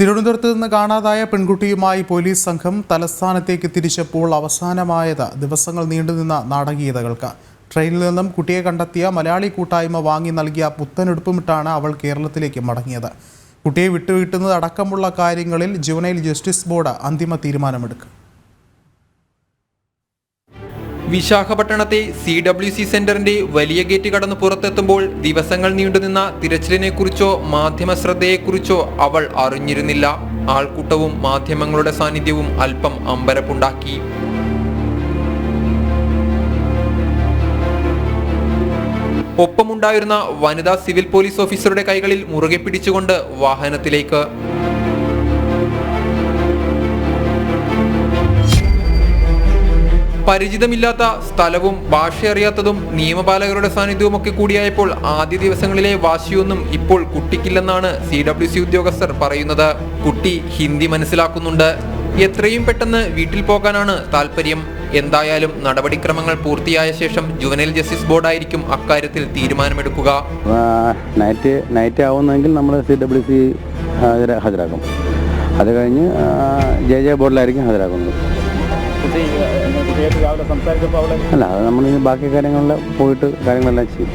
തിരുവനന്തപുരത്ത് നിന്ന് കാണാതായ പെൺകുട്ടിയുമായി പോലീസ് സംഘം തലസ്ഥാനത്തേക്ക് തിരിച്ചപ്പോൾ അവസാനമായത് ദിവസങ്ങൾ നീണ്ടുനിന്ന നാടകീയതകൾക്ക്. ട്രെയിനിൽ നിന്നും കുട്ടിയെ കണ്ടെത്തിയ മലയാളി കൂട്ടായ്മ വാങ്ങി നൽകിയ പുത്തനെടുപ്പുമിട്ടാണ് അവൾ കേരളത്തിലേക്ക് മടങ്ങിയത്. കുട്ടിയെ വിട്ടുകിട്ടുന്നത് അടക്കമുള്ള കാര്യങ്ങളിൽ ജുവനൈൽ ജസ്റ്റിസ് ബോർഡ് അന്തിമ തീരുമാനമെടുക്കും. വിശാഖപട്ടണത്തെ സി ഡബ്ല്യു സി സെന്ററിന്റെ വലിയ ഗേറ്റ് കടന്ന് പുറത്തെത്തുമ്പോൾ ദിവസങ്ങൾ നീണ്ടുനിന്ന തിരച്ചിലിനെക്കുറിച്ചോ മാധ്യമ ശ്രദ്ധയെക്കുറിച്ചോ അവൾ അറിഞ്ഞിരുന്നില്ല. ആൾക്കൂട്ടവും മാധ്യമങ്ങളുടെ സാന്നിധ്യവും അല്പം അമ്പരപ്പുണ്ടാക്കി. ഒപ്പമുണ്ടായിരുന്ന വനിതാ സിവിൽ പോലീസ് ഓഫീസറുടെ കൈകളിൽ മുറുകെ പിടിച്ചുകൊണ്ട് വാഹനത്തിലേക്ക്. പരിചിതമില്ലാത്ത സ്ഥലവും ഭാഷ അറിയാത്തതും നിയമപാലകരുടെ സാന്നിധ്യവും ഒക്കെ കൂടിയായപ്പോൾ ആദ്യ ദിവസങ്ങളിലെ വാശിയൊന്നും ഇപ്പോൾ കുട്ടിക്കില്ലെന്നാണ് സി ഡബ്ല്യു സി ഉദ്യോഗസ്ഥർ പറയുന്നത്. കുട്ടി ഹിന്ദി മനസ്സിലാക്കുന്നുണ്ട്. എത്രയും പെട്ടെന്ന് വീട്ടിൽ പോകാനാണ് താല്പര്യം എന്തായാലും നടപടിക്രമങ്ങൾ പൂർത്തിയായ ശേഷം ജുവനൈൽ ജസ്റ്റിസ് ബോർഡായിരിക്കും അക്കാര്യത്തിൽ തീരുമാനമെടുക്കുക. നൈറ്റ് നൈറ്റ് ആവുന്നെങ്കിൽ നമ്മൾ സി ഡബ്ല്യു സി ഹാജരാക്കും. അത് കഴിഞ്ഞ് ജെ ജെ ബോർഡിലായിരിക്കും ഹാജരാക്കുന്നത്. അല്ല അത് നമ്മൾ ഇനി ബാക്കി കാര്യങ്ങളിൽ പോയിട്ട് കാര്യങ്ങളെല്ലാം ചെയ്യും.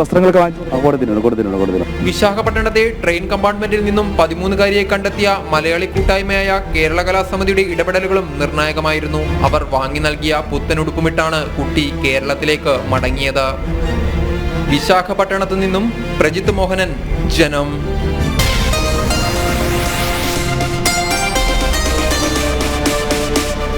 വസ്ത്രങ്ങളൊക്കെ കൊടുത്തിട്ടുണ്ട് കൊടുത്തിട്ടുണ്ട് കൊടുത്തിട്ടുണ്ട്. വിശാഖപട്ടണത്തെ ട്രെയിൻ കമ്പാർട്ട്മെന്റിൽ നിന്നും പതിമൂന്നുകാരിയെ കണ്ടെത്തിയ മലയാളി കൂട്ടായ്മയായ കേരള കലാസമിതിയുടെ ഇടപെടലുകളും നിർണായകമായിരുന്നു. അവർ വാങ്ങി നൽകിയ പുത്തനുടുപ്പുമിട്ടാണ് കുട്ടി കേരളത്തിലേക്ക് മടങ്ങിയത്. വിശാഖപട്ടണത്തു നിന്നും പ്രജിത് മോഹനൻ ജനം.